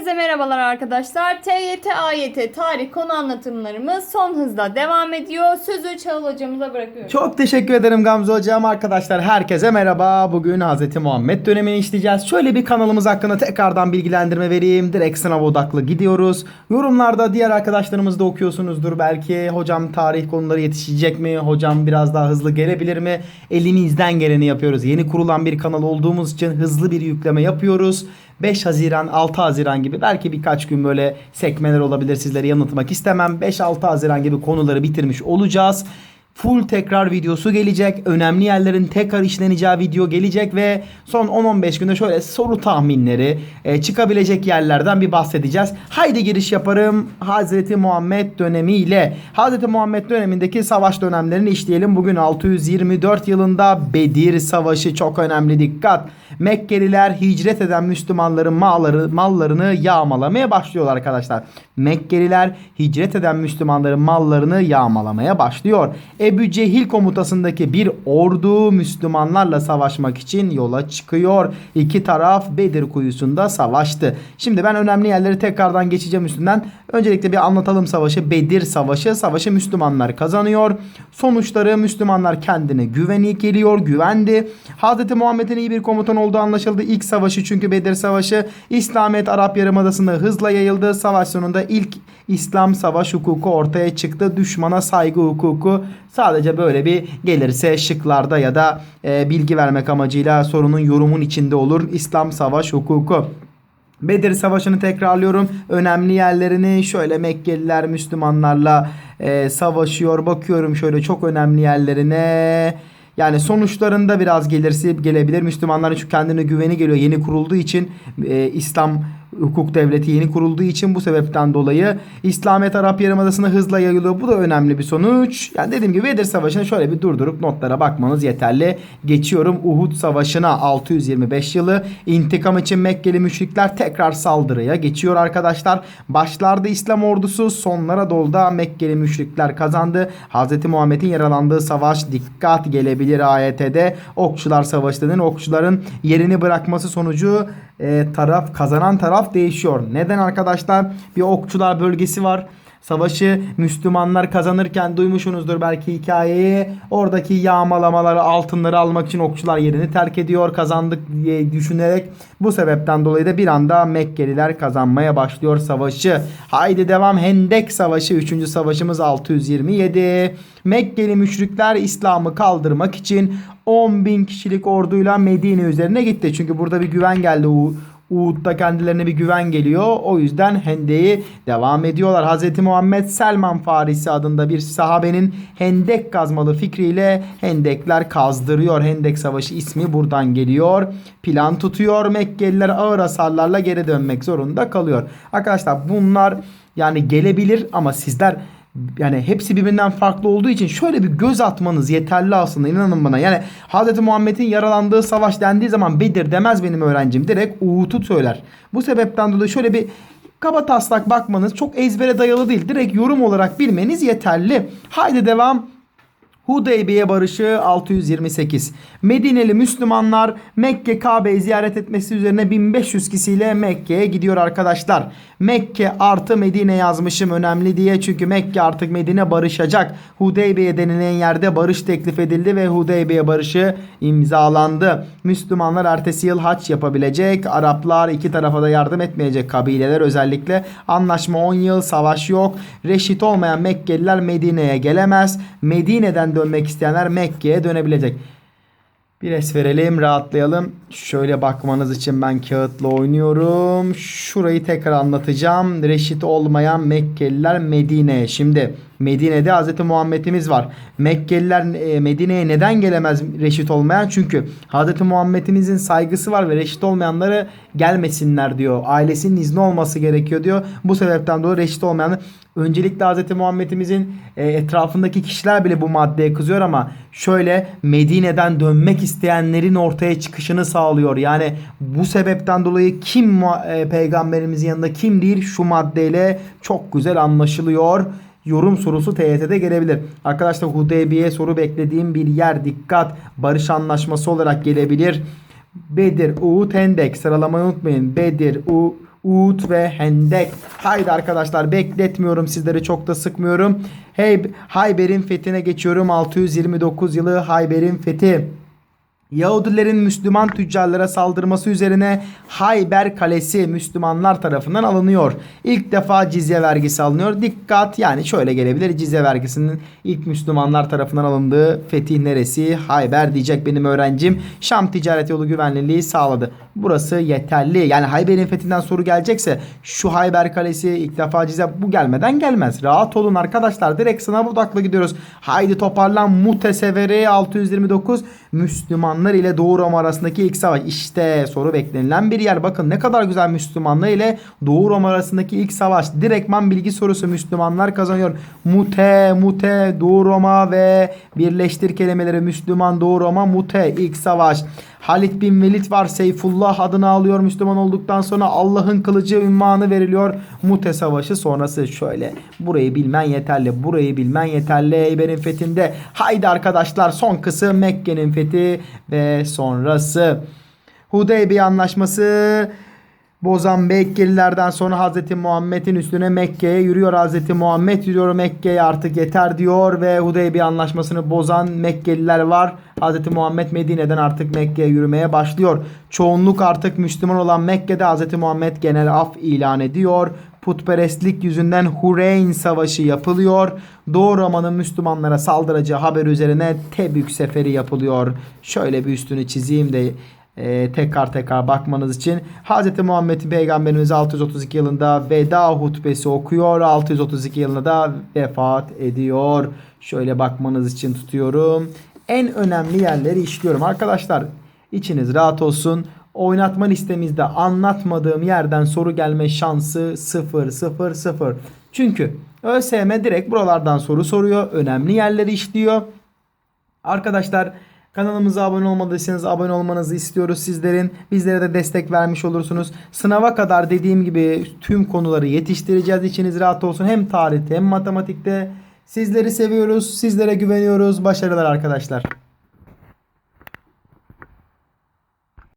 Herkese merhabalar arkadaşlar. TYT, AYT, tarih konu anlatımlarımız son hızla devam ediyor. Sözü Çağıl hocamıza bırakıyorum. Çok teşekkür ederim Gamze Hocam. Arkadaşlar herkese merhaba. Bugün Hz. Muhammed dönemini işleyeceğiz. Şöyle bir kanalımız hakkında tekrardan bilgilendirme vereyim. Direkt sınav odaklı gidiyoruz. Yorumlarda diğer arkadaşlarımız da okuyorsunuzdur belki. Hocam tarih konuları yetişecek mi? Hocam biraz daha hızlı gelebilir mi? Elimizden geleni yapıyoruz. Yeni kurulan bir kanal olduğumuz için hızlı bir yükleme yapıyoruz. 5 Haziran, 6 Haziran gibi belki birkaç gün böyle sekmeler olabilir sizleri yanıltmak istemem. 5-6 Haziran gibi konuları bitirmiş olacağız. Full tekrar videosu gelecek. Önemli yerlerin tekrar işleneceği video gelecek ve son 10-15 günde şöyle soru tahminleri e, çıkabilecek yerlerden bir bahsedeceğiz. Haydi giriş yaparım. Hazreti Muhammed dönemiyle Hazreti Muhammed dönemindeki savaş dönemlerini işleyelim. Bugün 624 yılında Bedir Savaşı çok önemli dikkat. Mekkeliler hicret eden Müslümanların malları, mallarını yağmalamaya başlıyorlar arkadaşlar. Mekkeliler hicret eden Müslümanların mallarını yağmalamaya başlıyor. Ebu Cehil komutasındaki bir ordu Müslümanlarla savaşmak için yola çıkıyor. İki taraf Bedir kuyusunda savaştı. Şimdi ben önemli yerleri tekrardan geçeceğim üstünden. Öncelikle bir anlatalım savaşı. Bedir Savaşı. Savaşı Müslümanlar kazanıyor. Sonuçları Müslümanlar kendine güveni geliyor, güvendi. Hz. Muhammed'in iyi bir komutan olduğu anlaşıldı. İlk savaşı çünkü Bedir Savaşı İslamiyet Arap Yarımadası'nda hızla yayıldı. Savaş sonunda ilk İslam savaş hukuku ortaya çıktı. Düşmana saygı hukuku sadece böyle bir gelirse şıklarda ya da e, bilgi vermek amacıyla sorunun yorumun içinde olur. İslam savaş hukuku. Bedir Savaşı'nı tekrarlıyorum. Önemli yerlerini şöyle Mekkeliler Müslümanlarla e, savaşıyor. Bakıyorum şöyle çok önemli yerlerine. Yani sonuçlarında biraz gelirsi gelebilir. Müslümanların şu kendine güveni geliyor. Yeni kurulduğu için e, İslam hukuk devleti yeni kurulduğu için bu sebepten dolayı İslamiyet Arap Yarımadası'na hızla yayılıyor. Bu da önemli bir sonuç. Yani dediğim gibi Bedir Savaşı'nı şöyle bir durdurup notlara bakmanız yeterli. Geçiyorum Uhud Savaşı'na 625 yılı. İntikam için Mekkeli müşrikler tekrar saldırıya geçiyor arkadaşlar. Başlarda İslam ordusu sonlara dolda Mekkeli müşrikler kazandı. Hz. Muhammed'in yaralandığı savaş dikkat gelebilir ayetede. Okçular Savaşı denen okçuların yerini bırakması sonucu e, taraf kazanan taraf değişiyor. Neden arkadaşlar? Bir okçular bölgesi var. Savaşı Müslümanlar kazanırken duymuşsunuzdur belki hikayeyi. Oradaki yağmalamaları, altınları almak için okçular yerini terk ediyor. Kazandık diye düşünerek bu sebepten dolayı da bir anda Mekkeliler kazanmaya başlıyor savaşı. Haydi devam Hendek Savaşı 3. savaşımız 627. Mekkeli müşrikler İslam'ı kaldırmak için 10 bin kişilik orduyla Medine üzerine gitti. Çünkü burada bir güven geldi. Uhud'da kendilerine bir güven geliyor. O yüzden Hendek'i devam ediyorlar. Hz. Muhammed Selman Farisi adında bir sahabenin Hendek kazmalı fikriyle Hendekler kazdırıyor. Hendek Savaşı ismi buradan geliyor. Plan tutuyor. Mekkeliler ağır hasarlarla geri dönmek zorunda kalıyor. Arkadaşlar bunlar yani gelebilir ama sizler yani hepsi birbirinden farklı olduğu için şöyle bir göz atmanız yeterli aslında inanın bana. Yani Hz. Muhammed'in yaralandığı savaş dendiği zaman Bedir demez benim öğrencim. Direkt Uhud'u söyler. Bu sebepten dolayı şöyle bir kaba taslak bakmanız çok ezbere dayalı değil. Direkt yorum olarak bilmeniz yeterli. Haydi devam. Hudeybiye Barışı 628. Medineli Müslümanlar Mekke Kabe'yi ziyaret etmesi üzerine 1500 kişiyle Mekke'ye gidiyor arkadaşlar. Mekke artı Medine yazmışım önemli diye çünkü Mekke artık Medine barışacak. Hudeybiye denilen yerde barış teklif edildi ve Hudeybiye barışı imzalandı. Müslümanlar ertesi yıl haç yapabilecek. Araplar iki tarafa da yardım etmeyecek kabileler özellikle. Anlaşma 10 yıl savaş yok. Reşit olmayan Mekkeliler Medine'ye gelemez. Medine'den dönmek isteyenler Mekke'ye dönebilecek. Bir es verelim rahatlayalım. Şöyle bakmanız için ben kağıtla oynuyorum. Şurayı tekrar anlatacağım. Reşit olmayan Mekkeliler Medine'ye. Şimdi Medine'de Hz. Muhammed'imiz var. Mekkeliler e, Medine'ye neden gelemez reşit olmayan? Çünkü Hz. Muhammed'imizin saygısı var ve reşit olmayanları gelmesinler diyor. Ailesinin izni olması gerekiyor diyor. Bu sebepten dolayı reşit olmayanlar Öncelikle Hz. Muhammed'imizin e, etrafındaki kişiler bile bu maddeye kızıyor ama şöyle Medine'den dönmek isteyenlerin ortaya çıkışını sağlıyor. Yani bu sebepten dolayı kim e, peygamberimizin yanında kim değil şu maddeyle çok güzel anlaşılıyor. Yorum sorusu TYT'de gelebilir. Arkadaşlar Hudeybiye soru beklediğim bir yer dikkat. Barış anlaşması olarak gelebilir. Bedir, Uhud, Hendek sıralamayı unutmayın. Bedir, U, Uhud ve Hendek. Haydi arkadaşlar bekletmiyorum sizleri çok da sıkmıyorum. Hey, Hayber'in fethine geçiyorum. 629 yılı Hayber'in fethi. Yahudilerin Müslüman tüccarlara saldırması üzerine Hayber Kalesi Müslümanlar tarafından alınıyor. İlk defa cizye vergisi alınıyor. Dikkat yani şöyle gelebilir. Cizye vergisinin ilk Müslümanlar tarafından alındığı fetih neresi? Hayber diyecek benim öğrencim. Şam ticaret yolu güvenliliği sağladı. Burası yeterli. Yani Hayber'in fethinden soru gelecekse şu Hayber Kalesi ilk defa cizye bu gelmeden gelmez. Rahat olun arkadaşlar. Direkt sınav odaklı gidiyoruz. Haydi toparlan Muteseveri 629 Müslümanlar ile Doğu Roma arasındaki ilk savaş. İşte soru beklenilen bir yer. Bakın ne kadar güzel Müslümanlar ile Doğu Roma arasındaki ilk savaş. Direktman bilgi sorusu Müslümanlar kazanıyor. Mute, Mute, Doğu Roma ve birleştir kelimeleri Müslüman, Doğu Roma, Mute ilk savaş. Halit bin Velid var. Seyfullah adını alıyor Müslüman olduktan sonra Allah'ın kılıcı ünvanı veriliyor. Mute Savaşı sonrası şöyle. Burayı bilmen yeterli. Burayı bilmen yeterli. Eyber'in fethinde. Haydi arkadaşlar son kısım Mekke'nin fethi ve sonrası. Hudeybiye anlaşması bozan Mekkelilerden sonra Hz. Muhammed'in üstüne Mekke'ye yürüyor. Hz. Muhammed yürüyor Mekke'ye artık yeter diyor ve Hudeybiye anlaşmasını bozan Mekkeliler var. Hz. Muhammed Medine'den artık Mekke'ye yürümeye başlıyor. Çoğunluk artık Müslüman olan Mekke'de Hz. Muhammed genel af ilan ediyor. Putperestlik yüzünden Hureyn Savaşı yapılıyor. Doğu Roma'nın Müslümanlara saldıracağı haber üzerine Tebük Seferi yapılıyor. Şöyle bir üstünü çizeyim de e, tekrar tekrar bakmanız için Hz. Muhammed Peygamberimiz 632 yılında veda hutbesi okuyor. 632 yılında da vefat ediyor. Şöyle bakmanız için tutuyorum. En önemli yerleri işliyorum. Arkadaşlar içiniz rahat olsun. Oynatma listemizde anlatmadığım yerden soru gelme şansı 0 0 0. Çünkü ÖSYM direkt buralardan soru soruyor. Önemli yerleri işliyor. Arkadaşlar kanalımıza abone olmadıysanız abone olmanızı istiyoruz sizlerin. Bizlere de destek vermiş olursunuz. Sınava kadar dediğim gibi tüm konuları yetiştireceğiz. İçiniz rahat olsun. Hem tarihte hem matematikte. Sizleri seviyoruz. Sizlere güveniyoruz. Başarılar arkadaşlar.